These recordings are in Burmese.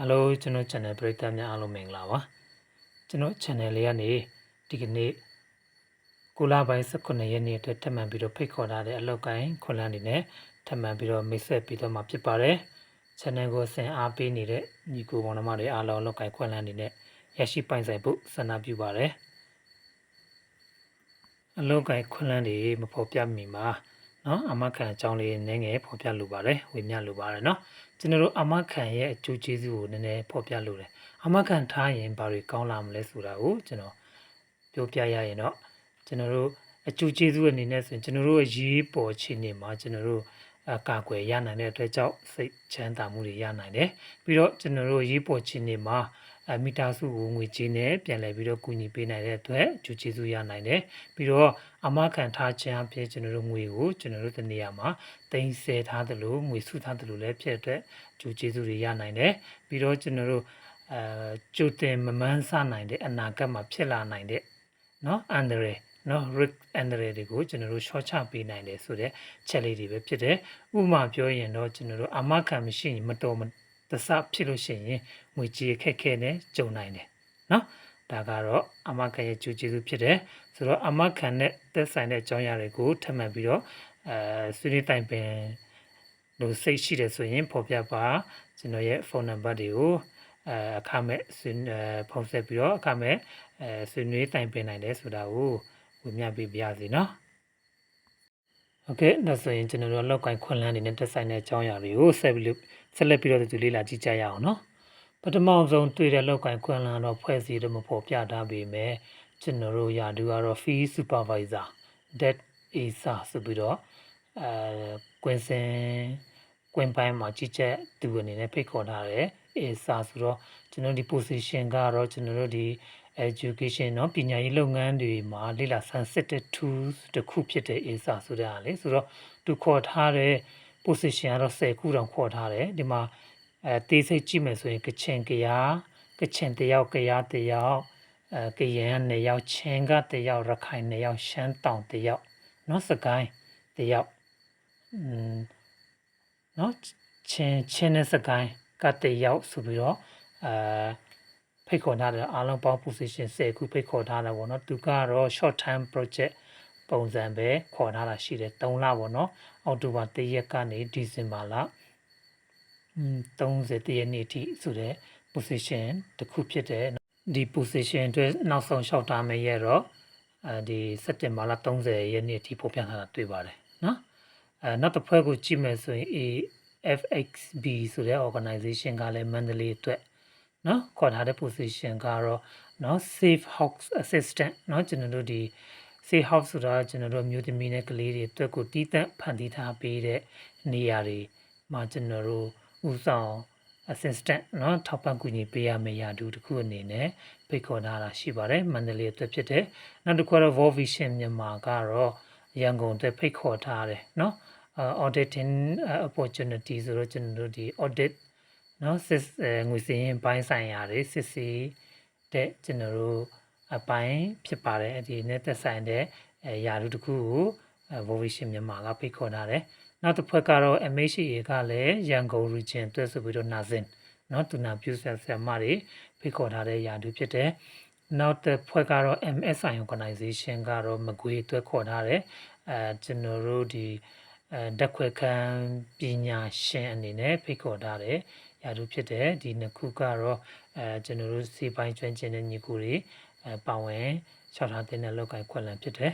Hello ကျွန်တော် channel ပရိသတ်များအားလုံးမင်္ဂလာပါကျွန်တော် channel လေးကနေဒီကနေ့ကိုလာပိုင်း18ရက်နေ့အတွက်ထပ်မံပြီးတော့ဖိတ်ခေါ်ထားတဲ့အလောက်ကိုင်းခွန်လန်းနေနဲ့ထပ်မံပြီးတော့မိတ်ဆက်ပြီးတော့မှာဖြစ်ပါတယ် channel ကိုဆင်အားပေးနေတဲ့ညီကိုပေါင်းနှမတွေအားလုံးအလောက်ကိုင်းခွန်လန်းနေနဲ့ရရှိပိုင်ဆိုင်ဖို့ဆန္ဒပြုပါတယ်အလောက်ကိုင်းခွန်လန်းတွေမဖော်ပြမီမှာနော်အမခံအကြောင်းလေးနည်းငယ်ဖော်ပြလိုပါတယ်ဝေမျှလိုပါတယ်နော် ကျွန်တော်တို့အမခံရဲ့အကျိုးကျေးဇူးကိုနည်းနည်းဖော်ပြလိုတယ်အမခံထားရင်ဘာတွေကောင်းလာမလဲဆိုတာကိုကျွန်တော်ပြောပြရရင်တော့ကျွန်တော်တို့အကျိုးကျေးဇူးအနေနဲ့ဆိုရင်ကျွန်တော်တို့ရေးပေါ်ခြင်းနေမှာကျွန်တော်တို့အကာအကွယ်ရနိုင်တဲ့အတွက်ကြောင့်စိတ်ချမ်းသာမှုတွေရနိုင်တယ်ပြီးတော့ကျွန်တော်တို့ရေးပေါ်ခြင်းနေမှာအမီတာစုကိုငွေကြေးနဲ့ပြန်လည်ပြီးတော့ကူညီပေးနိုင်တဲ့အတွက်အကျိုးကျေးဇူးရနိုင်တယ်ပြီးတော့ အမခံထားခြင်းအဖြစ်ကျွန်တော်တို့ငွေကိုကျွန်တော်တို့တနေရာမှာတင်ဆက်ထားသလိုငွေစုထားသလိုလည်းဖြစ်တဲ့အတွက်ကျိုးကျေးဇူးတွေရနိုင်တယ်ပြီးတော့ကျွန်တော်တို့အဲကြိုတင်မမှန်းဆနိုင်တဲ့အနာဂတ်မှာဖြစ်လာနိုင်တဲ့เนาะအန်ဒရယ်နော် risk and တွေကိုကျွန်တော်တို့ short ချပေးနိုင်တယ်ဆိုတဲ့ချက်လေးတွေပဲဖြစ်တယ်ဥပမာပြောရင်တော့ကျွန်တော်တို့အမခံမရှိရင်မတော်မတဆဖြစ်လို့ရှိရင်ငွေကြေးခက်ခဲနဲ့ကြုံနိုင်တယ်နော်ဒါကတော့အမခံရဲ့ကျူးကျေးဇူးဖြစ်တယ် ဆိုတော့အမခံနဲ့သက်ဆိုင်တဲ့အကြောင်းအရာတွေကိုထပ်မံပြီးတော့အဲဆွေးနွေးတိုင်ပင်လို့စိတ်ရှိတယ်ဆိုရင်ဖော်ပြပါကျွန်တော်ရဲ့ဖုန်းနံပါတ်တွေကိုအဲအခမဲ့ဆွေးဖုန်းဆက်ပြီးတော့အခမဲ့အဲဆွေးနွေးတိုင်ပင်နိုင်တယ်ဆိုတာကိုဝေမျှပေးပါရစေနော်โอเคဒါဆိုရင်ကျွန်တော်တို့လောက်ကိုင်းခွန်လန်းနေနဲ့တက်ဆိုင်တဲ့အကြောင်းအရာတွေကိုဆက်ပြီးဆက်လက်ပြီးတော့ဒီလေ့လာကြည့်ကြရအောင်နော်ပထမဆုံးတွေ့တဲ့လောက်ကိုင်းခွန်လန်းတော့ဖွဲ့စည်းတော့မပေါ်ပြထားပေမဲ့ ကျွန်တော်တို့ယာဒူကတော့ fee supervisor that is ဆိုပြီးတော့အဲကွင်းစင်ကွင်းပိုင်းမှာကြီးချက်သူအနေနဲ့ဖိတ်ခေါ်ထားတယ် is ဆိုတော့ကျွန်တော်ဒီ position ကတော့ကျွန်တော်တို့ဒီ education เนาะပညာရေးလုပ်ငန်းတွေမှာလေ့လာဆန်းစစ်တဲ့ tools တစ်ခုဖြစ်တဲ့ ASA ဆိုတဲ့ဟာလေဆိုတော့သူခေါ်ထားတဲ့ position ကတော့10ခုတောင်ခေါ်ထားတယ်ဒီမှာအဲတေးစိတ်ကြည့်မယ်ဆိုရင်ကချင်ကရားကချင်တယောက်ကရားတယောက် အဲကရင်က2ယောက်ချင်းက1ယောက်ရခိုင်2ယောက်ရှမ်းတောင်1ယောက်နော်စကိုင်း1ယောက်อืมနော်ချင်းချင်းနဲ့စကိုင်းက1ယောက်ဆိုပြီးတော့အဲဖိတ်ခေါ်ထားတယ်အားလုံးပေါင်း position 10ခုဖိတ်ခေါ်ထားတာပေါ့နော်သူကတော့ short term project ပုံစံပဲခေါ်ထားတာရှိတယ်3လပေါ့နော်အောက်တိုဘာ1ရက်ကနေဒီဇင်ဘာလ30ရက်နေ့အထိဆိုတဲ့ position တစ်ခုဖြစ်တယ် ဒီ position အတွက်နောက်ဆုံးလျှောက်ထားမယ့်ရက်တော့အဲဒီစက်တင်ဘာလ30ရက်နေ့ထိပေါ်ပြထားတာတွေ့ပါတယ်နော်အဲနောက်တစ်ဖွဲ့ကိုကြည့်မယ်ဆိုရင် AFXB ဆိုတဲ့ organization ကလည်းမန္တလေးအတွက်နော်ခေါ်ထားတဲ့ position ကတော့နော် safe house assistant နော်ကျွန်တော်တို့ဒီ safe house ဆိုတာကျွန်တော်တို့မျိုးသမီးနဲ့ကလေးတွေအတွက်ကိုတီးတက်ဖန်တီးထားပေးတဲ့နေရာတွေမှာကျွန်တော်တို့ဥဆောင် assistant เนาะထောက်ပံ့ကူညီပေးရမယ့်ရာထူးတစ်ခုအနေနဲ့ဖိတ်ခေါ်ထားတာရှိပါတယ်မန္တလေးအတွက်ဖြစ်တယ်နောက်တစ်ခုကတော့ World Vision မြန်မာကတော့ရန်ကုန်အတွက်ဖိတ်ခေါ်ထားတယ်เนาะ auditing opportunity ဆိုတော့ကျွန်တော်တို့ဒီ audit เนาะစစ်ငွေစည်းရင်ပိုင်းဆိုင်ရာတွေစစ်စီတဲ့ကျွန်တော်တို့အပိုင်းဖြစ်ပါတယ်ဒီနဲ့သက်ဆိုင်တဲ့ရာထူးတစ်ခုကို World Vision မြန်မာကဖိတ်ခေါ်ထားတယ် နောက်တစ်ဖက်ကတော့ MHA ကလည်းရန်ကုန် region အတွက်ဆိုပြီးတော့နာစင်နော်သူနာပြုဆက်ဆက်မတွေဖိတ်ခေါ်ထားတဲ့ယာတူဖြစ်တယ်နောက်တစ်ဖွဲ့ကတော့ MSI organization ကတော့မကွေအတွက်ခေါ်ထားတယ်အဲကျွန်တော်တို့ဒီအဲတက်ခွဲခန်းပညာရှင်အနေနဲ့ဖိတ်ခေါ်ထားတယ်ရာထူးဖြစ်တယ်ဒီနှစ်ခုကတော့အဲကျွန်တော်တို့စီပိုင်းကျွမ်းကျင်တဲ့ညီကိုတွေအဲပါဝင်ရှောက်ထားတဲ့လောက်ကင်ခွက်လန်ဖြစ်တယ်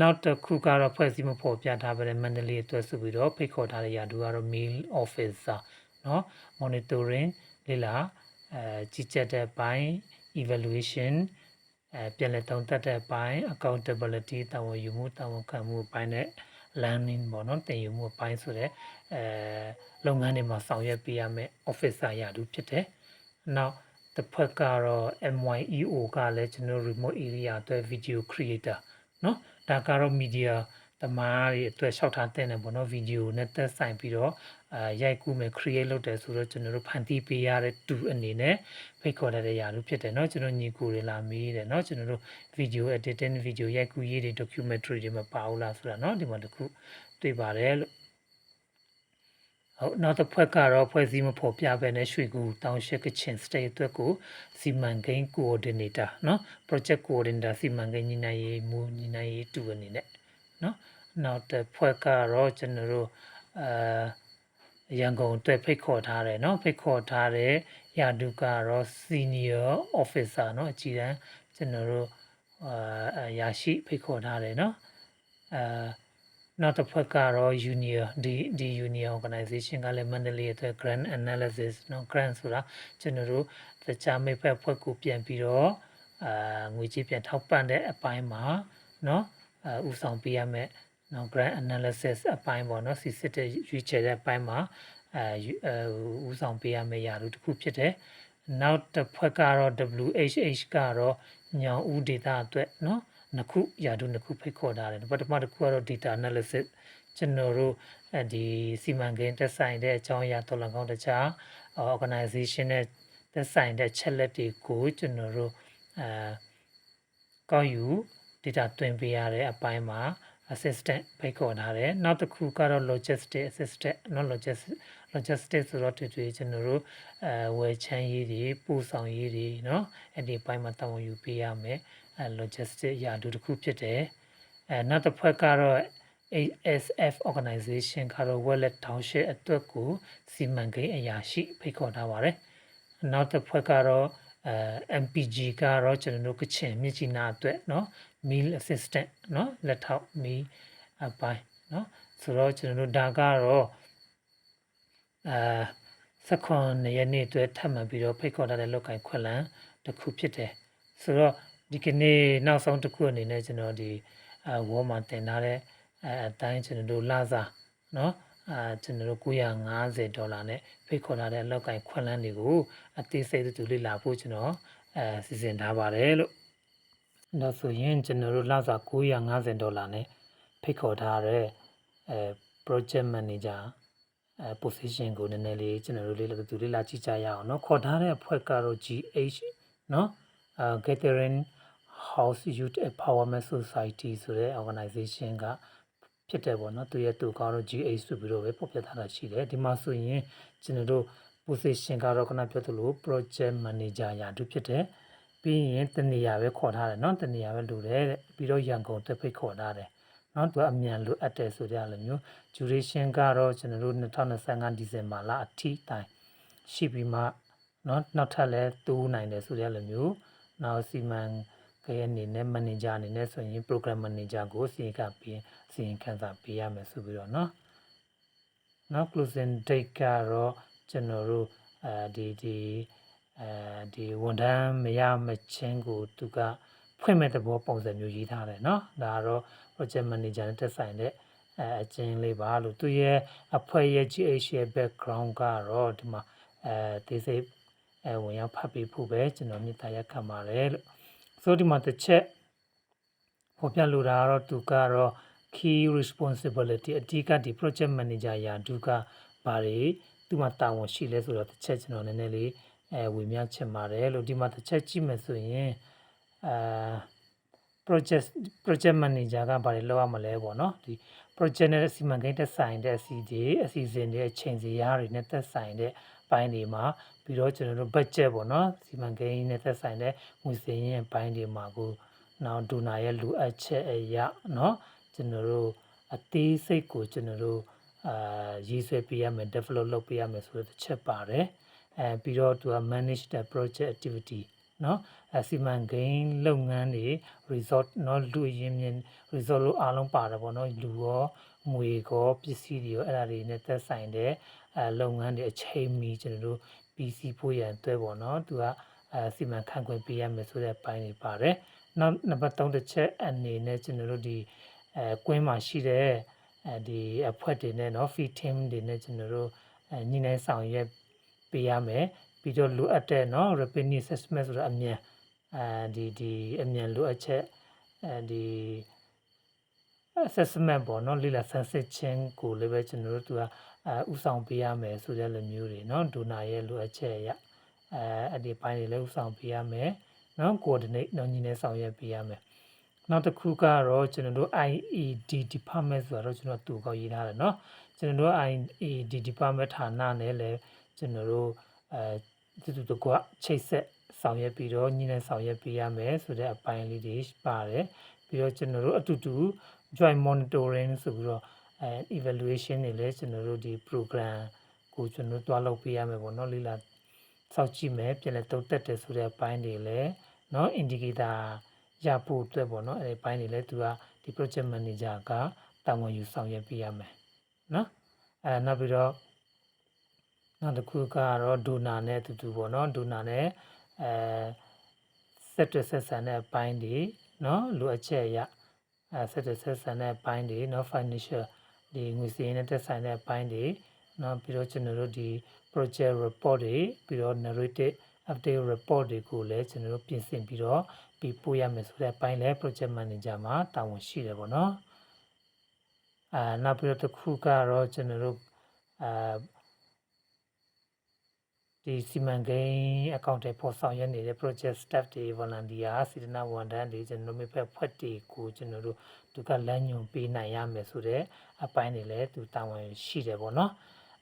နောက်တစ်ခုကတော့ဖွဲ့စည်းမဖော်ပြထားပါတဲ့မန္တလေးအတွက်ဆိုပြီးတော့ဖိတ်ခေါ်ထားတဲ့ရာထူးကတော့ mail officer เนาะ monitoring လေ့လာအဲကြီးကြပ်တဲ့ပိုင်း evaluation အဲပြန်လည်သုံးသပ်တဲ့ပိုင်း accountability တာဝန်ယူမှုတာဝန်ခံမှုပိုင်းနဲ့ learning ပေါ့နော်တင်ယူမှုပိုင်းဆိုတဲ့အဲလုပ်ငန်းတွေမှာဆောင်ရွက်ပေးရမယ့် officer ရာထူးဖြစ်တယ်။နောက်တစ်ဖက်ကတော့ MYEO ကလည်းကျွန်တော် remote area အတွက် video creator เนาะ ဒါကတော့ media တမားတွေအတွက်ရှောက်ထားတဲ့ပေါ့နော်ဗီဒီယိုနဲ့သက်ဆိုင်ပြီးတော့အာရိုက်ကူးမယ် create လုပ်တယ်ဆိုတော့ကျွန်တော်တို့ဖန်တီးပေးရတဲ့တူအနေနဲ့ဖိတ်ခေါ်တဲ့ຢာလို့ဖြစ်တယ်เนาะကျွန်တော်ညီကိုတွေလာမေးတယ်เนาะကျွန်တော်တို့ video editing video ရိုက်ကူးရေးတွေ documentary တွေမပါဘူးလားဆိုတာเนาะဒီမှာတခုတွေ့ပါတယ်လို့ ဟုတ်နောက်တစ်ဖက်ကတော့ဖွဲ့စည်းမဖော်ပြဘဲနဲ့ရွှေကူတောင်ရှက်ကချင် state အတွက်ကိုစီမံကိန်း coordinator เนาะ project coordinator စီမံကိန်းညီနိုင်ရေးမူညီနိုင်ရေးတူအနေနဲ့เนาะနောက်တစ်ဖက်ကတော့ကျွန်တော်တို့အာရန်ကုန်အတွက်ဖိတ်ခေါ်ထားတယ်เนาะဖိတ်ခေါ်ထားတဲ့ရာဒုကတော့ senior officer เนาะအကြီးတန်းကျွန်တော်တို့အာရရှိဖိတ်ခေါ်ထားတယ်เนาะအာ နောက်တစ်ဖက်ကတော့ Union ဒီဒီ Union Organization ကလည်းမန္တလေးအတွက် Grand Analysis နော် Grant ဆိုတာကျွန်တော်တို့တခြားမိဖက်ဖွဲ့ကိုပြန်ပြီးတော့အာငွေကြေးပြန်ထောက်ပံ့တဲ့အပိုင်းမှာနော်အဥဆောင်ပေးရမယ်နော် Grand Analysis အပိုင်းပေါ့နော်စီစစ်တဲ့ရွေးချယ်တဲ့အပိုင်းမှာအဲဥဆောင်ပေးရမယ့်ယာတို့တစ်ခုဖြစ်တယ်နောက်တစ်ဖက်ကတော့ WHH ကတော့ညောင်ဦးဒေတာအတွက်နော် နှစ်ခုယာတုနှစ်ခုဖိတ်ခေါ်ထားတယ်ပထမတစ်ခုကတော့ data analysis ကျွန်တော်တို့ဒီစီမံကိန်းတက်ဆိုင်တဲ့အကြောင်းအရာတော်လန်ကောင်းတခြား organization နဲ့တက်ဆိုင်တဲ့ချက်လက်တွေကိုကျွန်တော်တို့အဲကောက်ယူ data တွင်ပေးရတဲ့အပိုင်းမှာ assistant ဖိတ်ခေါ်ထားတယ်နောက်တစ်ခုကတော့ logistic assistant နော် logistic logistic ဆိုတော့တူတူကျွန်တော်တို့အဲဝယ်ချမ်းရေးတွေပို့ဆောင်ရေးတွေနော်အဲ့ဒီဘိုင်းမှာတာဝန်ယူပေးရမယ် logistic ရာထူးတစ်ခုဖြစ်တယ်အဲနောက်တစ်ဖက်ကတော့ ASF organization ကတော့ wallet township အတွက်ကိုစီမံကိန်းအရာရှိဖိတ်ခေါ်ထားပါတယ်နောက်တစ်ဖက်ကတော့အဲ MPG ကတော့ကျွန်တော်တို့ကချင်မြစ်ကြီးနားအတွက်เนาะ meal assistant เนาะလက်ထောက်မီအပိုင်းเนาะဆိုတော့ကျွန်တော်တို့ဒါကတော့အာစခွန်ရက်နေ့အတွက်ထပ်မံပြီးတော့ဖိတ်ခေါ်ထားတဲ့လောက်ကင်ခွက်လန်တစ်ခုဖြစ်တယ်ဆိုတော့ ဒီကနေ့နောက်ဆုံးတစ်ခုအနေနဲ့ကျွန်တော်ဒီအာဝေါ်မှာတင်ထားတဲ့အအတိုင်းကျွန်တော်တို့လာစားเนาะအာကျွန်တော်တို့950ဒေါ်လာနဲ့ဖိတ်ခေါ်ထားတဲ့လောက်ကင်ခွက်လန်တွေကိုအသေးစိတ်တူလေ့လာဖို့ကျွန်တော်အဲစီစဉ်ထားပါတယ်လို့ဒါဆိုရင်ကျွန်တော်တို့လစာ950ဒေါ်လာနဲ့ဖိတ်ခေါ်ထားတဲ့အဲ project manager အဲ position ကိုနည်းနည်းလေးကျွန်တော်တို့လေးလည်းသူလေးလာကြည့်ကြရအောင်เนาะခေါ်ထားတဲ့အဖွဲ့ကတော့ GH เนาะအာ Gathering House Youth Empowerment Society ဆိုတဲ့ organization ကဖြစ်တယ်ပေါ့နော်သူရဲ့သူကတော့ GH ဆိုပြီးတော့ပဲပေါ်ပြထားတာရှိတယ်ဒီမှာဆိုရင်ကျွန်တော်တို့ position ကတော့ခုနပြောသလို project manager ရာထူးဖြစ်တယ်ပြီးရင်တနေရာပဲခေါ်ထားတယ်เนาะတနေရာပဲလိုတယ်တဲ့ပြီးတော့ရန်ကုန်တက်ဖိတ်ခေါ်ထားတယ်เนาะသူကအမြန်လိုအပ်တယ်ဆိုကြလိုမျိုး duration ကတော့ကျွန်တော်တို့2025ဒီဇင်ဘာလအထိတိုင်ရှိပြီးမှเนาะနောက်ထပ်လဲတူးနိုင်တယ်ဆိုကြလိုမျိုးနောက်စီမံ ကဲအနေနဲ့ manager အနေနဲ့ဆိုရင် program manager ကိုစီကပြီးစီရင်ခံစာပေးရမယ်ဆိုပြီးတော့เนาะနောက် closing date ကတော့ကျွန်တော်တို့အဲဒီဒီအဲဒီဝန်ထမ်းမရမချင်းကိုသူကဖွင့်မဲ့သဘောပုံစံမျိုးရေးထားတယ်เนาะဒါကတော့ project manager နဲ့တက်ဆိုင်တဲ့အအချင်းလေးပါလို့သူရဲ့အဖွဲ့ရဲ့ GH ရဲ့ background ကတော့ဒီမှာအဲသေစိတ်အဲဝင်ရောက်ဖတ်ပေးဖို့ပဲကျွန်တော်မြင်တာရက်ခံပါတယ်လို့ ဆိုဒီမှာတစ်ချက်ပေါ်ပြလိုတာကတော့သူကတော့ key responsibility အဓိကဒီ project manager ရာဒုကဘာတွေသူမှတာဝန်ရှိလဲဆိုတော့တစ်ချက်ကျွန်တော်နည်းနည်းလေးအဲဝေမျှချင်ပါတယ်လို့ဒီမှာတစ်ချက်ကြည့်မယ်ဆိုရင်အာ project project manager ကဘာတွေလုပ်ရမလဲပေါ့နော်ဒီ project နဲ့စီမံကိန်းသက်ဆိုင်တဲ့အစီအစီအစီအစဉ်တွေအချိန်စီရားတွေနဲ့သက်ဆိုင်တဲ့ပိုင်းတွေမှာပြီးတော့ကျွန်တော်တို့ budget ပေါ့နော်စီမံကိန်းနဲ့သက်ဆိုင်တဲ့ငွေစည်ရင်းပိုင်းတွေမှာကိုနောက်ဒူနာရဲ့လိုအပ်ချက်အရာเนาะကျွန်တော်တို့အသေးစိတ်ကိုကျွန်တော်တို့အာရေးဆွဲပေးရမယ် develop လုပ်ပေးရမယ်ဆိုတဲ့ချက်ပါတယ်အဲပြီးတော့သူက manage the project activity เนาะအစီမံကိန်းလုပ်ငန်းတွေ resort เนาะလူရင်းမြင် resort လို့အားလုံးပါတယ်ပေါ့เนาะလူရောငွေကောပစ္စည်းတွေရောအဲ့ဒါတွေနဲ့သက်ဆိုင်တဲ့အဲလုပ်ငန်းတွေအချိန်မီကျွန်တော်တို့ PC ဖို့ရန်တွဲပေါ့เนาะသူကအဲစီမံခန့်ခွဲပေးရမယ်ဆိုတဲ့ပိုင်းတွေပါတယ်နောက်နံပါတ်3တစ်ချက်အနေနဲ့ကျွန်တော်တို့ဒီအဲကွင်းမှာရှိတဲ့အဲဒီအဖွဲ့တွေနဲ့เนาะ feed team တွေနဲ့ကျွန်တော်တို့အဲညီနိုင်ဆောင်ရွက်ပေးရမယ် ပြီးတော့လိုအပ်တဲ့เนาะ rapid need assessment ဆိုတာအမြန်အဲဒီဒီအမြန်လိုအပ်ချက်အဲဒီ assessment ပေါ့เนาะလေ့လာဆန်းစစ်ခြင်းကိုလည်းပဲကျွန်တော်တို့သူကအဲဥဆောင်ပေးရမယ်ဆိုတဲ့လိုမျိုးတွေเนาะဒိုနာရဲ့လိုအပ်ချက်အရအဲအဲ့ဒီပိုင်းတွေလည်းဥဆောင်ပေးရမယ်เนาะ coordinate เนาะညီနေဆောင်ရွက်ပေးရမယ် နောက်တစ်ခုကတော့ကျွန်တော်တို့ IED department ဆိုတော့ကျွန်တော်တူကောက်ရေးထားတယ်เนาะကျွန်တော်တို့ IED department ဌာနနဲ့လည်းကျွန်တော်တို့အဲ တူတူတကွချိတ်ဆက်ဆောင်ရွက်ပြီးတော့ညီနဲ့ဆောင်ရွက်ပေးရမယ်ဆိုတဲ့အပိုင်းလေးတွေပါတယ်ပြီးတော့ကျွန်တော်တို့အတူတူ joint monitoring ဆိုပြီးတော့အဲ evaluation တွေလည်းကျွန်တော်တို့ဒီ program ကိုကျွန်တော်တို့တွားလုပ်ပေးရမယ်ပေါ့เนาะလေးလာစောင့်ကြည့်မယ်ပြန်လဲတုံးတက်တယ်ဆိုတဲ့အပိုင်းတွေလည်းเนาะ indicator ရဖို့အတွက်ပေါ့နော်အဲဒီပိုင်းတွေလည်းသူကဒီ project manager ကတာဝန်ယူဆောင်ရွက်ပေးရမယ်နော်အဲနောက်ပြီးတော့ နောက်တစ်ခုကတော့ donor နဲ့အတူတူပေါ့နော် donor နဲ့အဲဆက်တွဲဆက်ဆံတဲ့အပိုင်းတွေနော်လိုအပ်ချက်အရအဲဆက်တွဲဆက်ဆံတဲ့အပိုင်းတွေနော် financial ဒီငွေစည်းနဲ့တက်ဆိုင်တဲ့အပိုင်းတွေနော်ပြီးတော့ကျွန်တော်တို့ဒီ project report တွေပြီးတော့ narrative update report တွေကိုလည်းကျွန်တော်တို့ပြင်ဆင်ပြီးတော့ပြီးပို့ရမယ်ဆိုတဲ့အပိုင်းလည်း project manager မှာတာဝန်ရှိတယ်ပေါ့နော်အာနောက်ပြီးတော့တစ်ခုကတော့ကျွန်တော်တို့အာ ဒီစီမံကိန်း account တွေပေါ်ဆောင်ရနေတဲ့ project staff တွေ volunteer စေတနာဝန်ထမ်းတွေကျွန်တော်တို့မိဖက်ဖွဲ့တွေကိုကျွန်တော်တို့သူကလမ်းညွှန်ပေးနိုင်ရမယ်ဆိုတဲ့အပိုင်းတွေလည်းသူတာဝန်ရှိတယ်ပေါ့နော်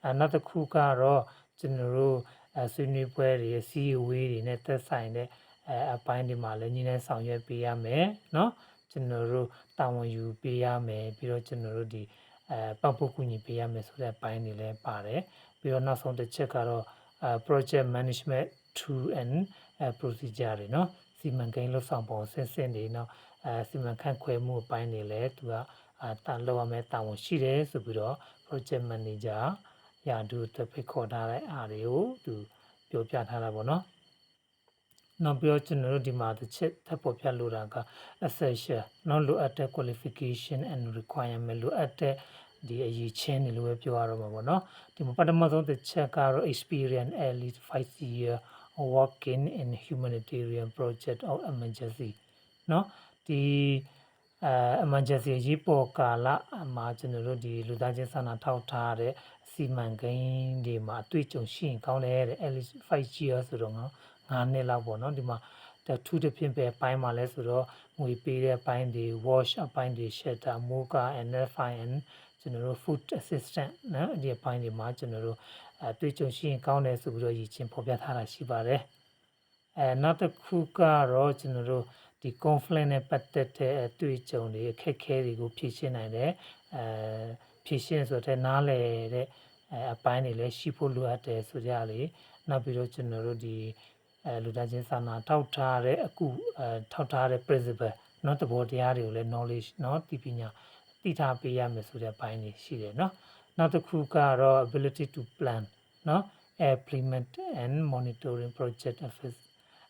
အဲနောက်တစ်ခုကတော့ကျွန်တော်တို့ဆွေးနွေးပွဲတွေ COW တွေနဲ့သက်ဆိုင်တဲ့အပိုင်းတွေမှာလည်းညီနိုင်ဆောင်ရွက်ပေးရမယ်နော်ကျွန်တော်တို့တာဝန်ယူပေးရမယ်ပြီးတော့ကျွန်တော်တို့ဒီအဲပံ့ပိုးကူညီပေးရမယ်ဆိုတဲ့အပိုင်းတွေလည်းပါတယ်ပြီးတော့နောက်ဆုံးတစ်ချက်ကတော့ project management tool and procedure တွေเนาะစီမံကိန်းလှုပ်ဆောင်ပုံဆင့်ဆင့်တွေเนาะအဲစီမံခန့်ခွဲမှုအပိုင်းတွေလည်းသူကအာတာလောက်ရမယ်တာဝန်ရှိတယ်ဆိုပြီးတော့ project manager ရာထူးအတွက်ဖိတ်ခေါ်ထားတဲ့အားတွေကိုသူပြောပြထားတာပေါ့နော်နောက်ပြီးတော့ကျွန်တော်တို့ဒီမှာတစ်ချက်ထပ်ပေါ်ပြလိုတာက essential နော်လိုအပ်တဲ့ qualification and requirement လိုအပ်တဲ့ ဒီအရေးချင်းတွေလိုပဲပြောရတော့မှာပေါ့နော်ဒီမှာပထမဆုံးတစ်ချက်ကတော့ experience at least 5 year working in humanitarian project or emergency နော်ဒီအဲ emergency ရေးပေါ်ကာလမှာကျွန်တော်တို့ဒီလူသားချင်းစာနာထောက်ထားတဲ့စီမံကိန်းတွေမှာအတွေ့အကြုံရှိရင်ကောင်းတယ်တဲ့ at least 5 year ဆိုတော့ငါ9နှစ်လောက်ပေါ့နော်ဒီမှာထူးတစ်ဖြင့်ပဲအပိုင်းမှာလဲဆိုတော့ငွေပေးတဲ့အပိုင်းတွေ wash အပိုင်းတွေ shelter mocha NFI and ကျွန်တော်တို့ food assistant နော်ဒီအပိုင်းတွေမှာကျွန်တော်တို့အတွေ့အကြုံရှိရင်ကောင်းတယ်ဆိုပြီးတော့ရည်ချင်းဖော်ပြထားတာရှိပါတယ်အဲနောက်တစ်ခုကတော့ကျွန်တော်တို့ဒီ conflict နဲ့ပတ်သက်တဲ့အတွေ့အကြုံတွေအခက်အခဲတွေကိုဖြေရှင်းနိုင်တယ်အဲဖြေရှင်းဆိုတဲ့နားလည်တဲ့အပိုင်းတွေလည်းရှိဖို့လိုအပ်တယ်ဆိုကြလေနောက်ပြီးတော့ကျွန်တော်တို့ဒီအဲလူသားချင်းစာနာထောက်ထားတဲ့အကူအဲထောက်ထားတဲ့ principle เนาะသဘောတရားတွေကိုလည်း knowledge เนาะဒီပညာ သိထားပေးရမယ်ဆိုတဲ့ဘိုင်းတွေရှိတယ်เนาะနောက်တစ်ခုကတော့ ability to plan เนาะ implement and monitoring project efforts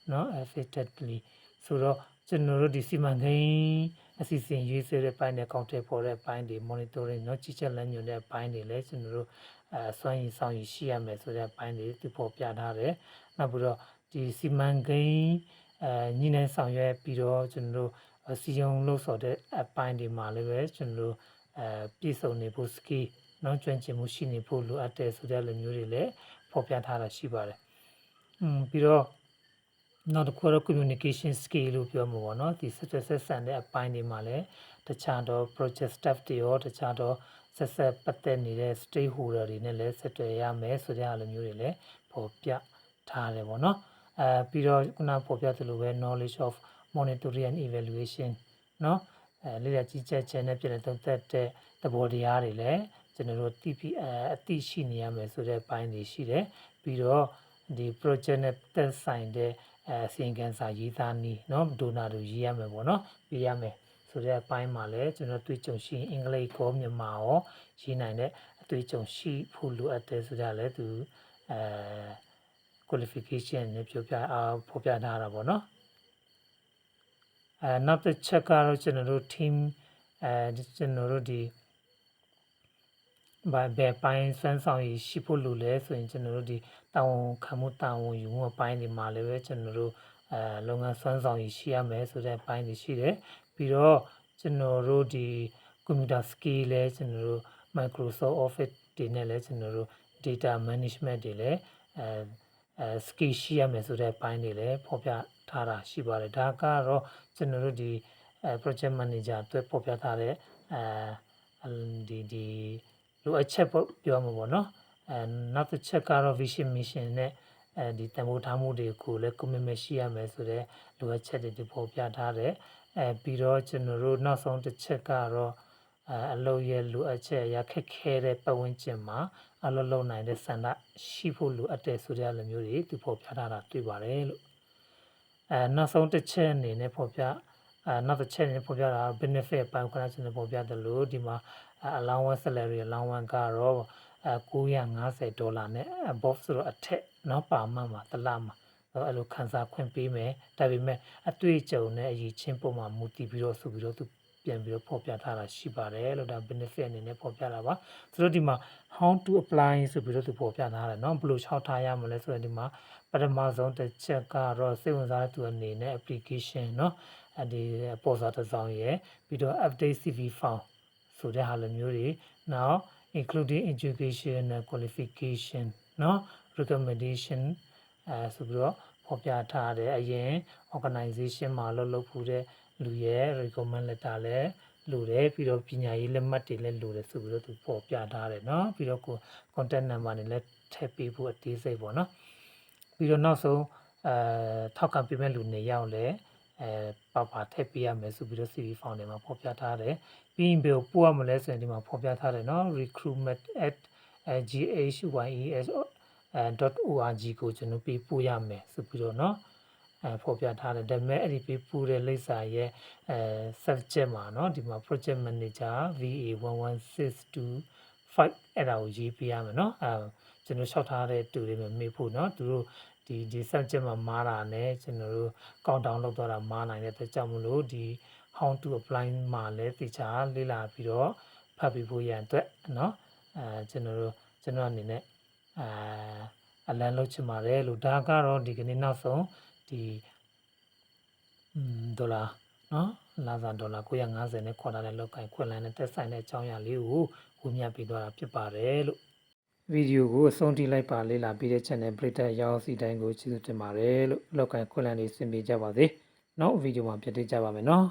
เนาะ effectively ဆိုတော့ကျွန်တော်တို့ဒီစီမံကိန်းအစီအစဉ်ရေးဆွဲတဲ့ပိုင်းနဲ့ counter ပေါ်တဲ့ပိုင်းတွေ monitoring เนาะကြီးချက်လမ်းညွှန်တဲ့ပိုင်းတွေလည်းကျွန်တော်တို့အဲစွမ်းရည်ဆောင်ရည်ရှိရမယ်ဆိုတဲ့ပိုင်းတွေသူပေါ်ပြထားတယ်နောက်ပြီးတော့ဒီစီမံကိန်းအဲညှိနှိုင်းဆောင်ရွက်ပြီးတော့ကျွန်တော်တို့ စီယုံလို့ဆိုတဲ့အပိုင်းတွေမှာလည်းပဲကျွန်တော်တို့အဲပြည့်စုံနေဖို့ skill နောက်ကျွမ်းကျင်မှုရှိနေဖို့လိုအပ်တယ်ဆိုတဲ့လိုမျိုးတွေလည်းဖော်ပြထားတာရှိပါတယ်။อืมပြီးတော့နောက်တစ်ခုကတော့ communication skill လို့ပြောမှာပေါ့နော်ဒီ set set ဆန်တဲ့အပိုင်းတွေမှာလည်းတခြားတော့ project staff တွေရောတခြားတော့ဆက်ဆက်ပတ်သက်နေတဲ့ stakeholder တွေနဲ့လည်းဆက်သွယ်ရမယ်ဆိုတဲ့အလိုမျိုးတွေလည်းဖော်ပြထားတယ်ပေါ့နော်အဲပြီးတော့ခုနဖော်ပြသလိုပဲ knowledge of monitoring and evaluation เนาะအဲလေ့လာကြည့်ချက်ချက်နဲ့ပြည်တဲ့သုံးသက်တဲ့သဘောတရားတွေလည်းကျွန်တော်တို့ TPA အသိရှိနေရမယ်ဆိုတဲ့ဘိုင်းတွေရှိတယ်ပြီးတော့ဒီ project နဲ့သက်ဆိုင်တဲ့အဲစီရင်ခံစာရေးသားနည်းเนาะဒိုနာတို့ရေးရမယ်ပေါ့เนาะပြရမယ်ဆိုတဲ့အပိုင်းမှာလည်းကျွန်တော်တွေ့ကြုံရှိအင်္ဂလိပ်ကောမြန်မာရောရေးနိုင်တဲ့အတွေ့အကြုံရှိဖို့လိုအပ်တယ်ဆိုတာလည်းသူအဲ qualification နဲ့ပြောပြအားဖော်ပြထားတာပေါ့နော် အဲနောက်တစ်ချက်ကတော့ကျွန်တော်တို့ team အဲကျွန်တော်တို့ဒီဘာဘယ်ပိုင်းစွမ်းဆောင်ရည်ရှိဖို့လိုလဲဆိုရင်ကျွန်တော်တို့ဒီတာဝန်ခံမှုတာဝန်ယူမှုအပိုင်းတွေမှာလည်းပဲကျွန်တော်တို့အဲလုပ်ငန်းစွမ်းဆောင်ရည်ရှိရမယ်ဆိုတဲ့အပိုင်းတွေရှိတယ်ပြီးတော့ကျွန်တော်တို့ဒီ computer skill လဲကျွန်တော်တို့ Microsoft Office တွေနဲ့လည်းကျွန်တော်တို့ data management တွေလည်းအဲ အဲ skill ရှိရမယ်ဆိုတဲ့ဘိုင်းတွေလည်းဖော်ပြထားတာရှိပါတယ်ဒါကတော့ကျွန်တော်တို့ဒီအဲ project manager အတွက်ပေါ်ပြထားတဲ့အဲဒီဒီလိုအပ်ချက်ပေါ့ပြောမှာပေါ့နော်အဲနောက်တစ်ချက်ကတော့ vision mission နဲ့အဲဒီတန်ဖိုးထားမှုတွေကိုလည်း commitment ရှိရမယ်ဆိုတော့လိုအပ်ချက်တွေပေါ်ပြထားတယ်အဲပြီးတော့ကျွန်တော်တို့နောက်ဆုံးတစ်ချက်ကတော့ အလုပ်ရဲ့လိုအပ်ချက်အရခက်ခဲတဲ့ပတ်ဝန်းကျင်မှာအလုပ်လုပ်နိုင်တဲ့ဆန္ဒရှိဖို့လိုအပ်တယ်ဆိုတဲ့အလိုမျိုးတွေသူဖော်ပြထားတာတွေ့ပါတယ်လို့အဲနောက်ဆုံးတစ်ချက်အနေနဲ့ဖော်ပြအဲနောက်တစ်ချက်အနေနဲ့ဖော်ပြတာ benefit ပိုင်းခဏချင်းဖော်ပြတယ်လို့ဒီမှာ allowance salary allowance ကတော့အဲ950ဒေါ်လာနဲ့ above ဆိုတော့အထက်နော်ပါမမှာတစ်လမှာအဲ့လိုခန်းစားခွင့်ပေးမယ်ဒါပေမဲ့အတွေ့အကြုံနဲ့အရေးချင်းပုံမှာမူတည်ပြီးတော့ဆိုပြီးတော့သူ ပြန်ပြီးတော့ဖော်ပြထားတာရှိပါတယ်လို့ဒါ benefit အနေနဲ့ဖော်ပြတာပါဆိုတော့ဒီမှာ how to apply ဆိုပြီးတော့သူဖော်ပြထားတယ်เนาะဘယ်လိုချောက်ထားရမလဲဆိုတော့ဒီမှာပထမဆုံးတစ်ချက်ကတော့စိတ်ဝင်စားတဲ့သူအနေနဲ့ application เนาะအဒီပေါ်စာတစ်စောင်ရယ်ပြီးတော့ update CV form ဆိုတဲ့ဟာလိုမျိုးတွေ now including education and qualification เนาะ recommendation အဲဆိုပြီးတော့ဖော်ပြထားတယ်အရင် organization မှာလုပ်လုပ်ဖို့တဲ့ လူရဲ့ recommend letter လည်းလိုတယ်ပြီးတော့ပညာရေးလက်မှတ်တွေလည်းလိုတယ်ဆိုပြီးတော့သူပေါ်ပြထားတယ်เนาะပြီးတော့ကို contact number တွေလည်းထည့်ပေးဖို့အသေးစိတ်ပေါ့เนาะပြီးတော့နောက်ဆုံးအဲထောက်ခံပေးမဲ့လူနေရောက်လဲအဲပါပါထည့်ပေးရမယ်ဆိုပြီးတော့ CV form တွေမှာဖော်ပြထားတယ်ပြီးရင်ဘယ်ကိုပို့ရမလဲဆိုရင်ဒီမှာဖော်ပြထားတယ်เนาะ recruitment at ghyes.org ကိုကျွန်တော်ပေးပို့ရမယ်ဆိုပြီးတော့เนาะ အဲဖော်ပြထားတယ်ဒါပေမဲ့အဲ့ဒီပေးပို့တဲ့လိပ်စာရဲ့အဲ subject မှာเนาะဒီမှာ project manager VA11625 အဲ့ဒါကိုရေးပေးရမယ်เนาะအဲကျွန်တော်လျှောက်ထားတဲ့တူတွေမှာမေးဖို့เนาะသူတို့ဒီဒီ subject မှာမားတာနဲ့ကျွန်တော်တို့ count down လုပ်တော့တာမားနိုင်တဲ့အတွက်ကြောင့်မလို့ဒီ how to apply မှာလည်းတခြားလေ့လာပြီးတော့ဖတ်ပြီးဖို့ရန်အတွက်เนาะအဲကျွန်တော်တို့ကျွန်တော်အနေနဲ့အာအလန်းလုပ်ချင်ပါတယ်လို့ဒါကတော့ဒီကနေ့နောက်ဆုံး ဒီဒေါ်လာနော်လာစာဒေါ်လာ950နဲ့ခေါ်လာတဲ့လောက်ကိုင်ခွင့်လန်းနဲ့တက်ဆိုင်တဲ့အကြောင်းအရာလေးကိုဝေမျှပေးသွားတာဖြစ်ပါတယ်လို့ဗီဒီယိုကိုအဆုံးထိလိုက်ပါလေ့လာပြီးတဲ့ channel ပရိသတ်ရောင်းစီတိုင်းကိုကျေးဇူးတင်ပါတယ်လို့လောက်ကိုင်ခွင့်လန်းလေးဆင်ပေးကြပါစေနောက်ဗီဒီယိုမှာပြန်တွေ့ကြပါမယ်နော်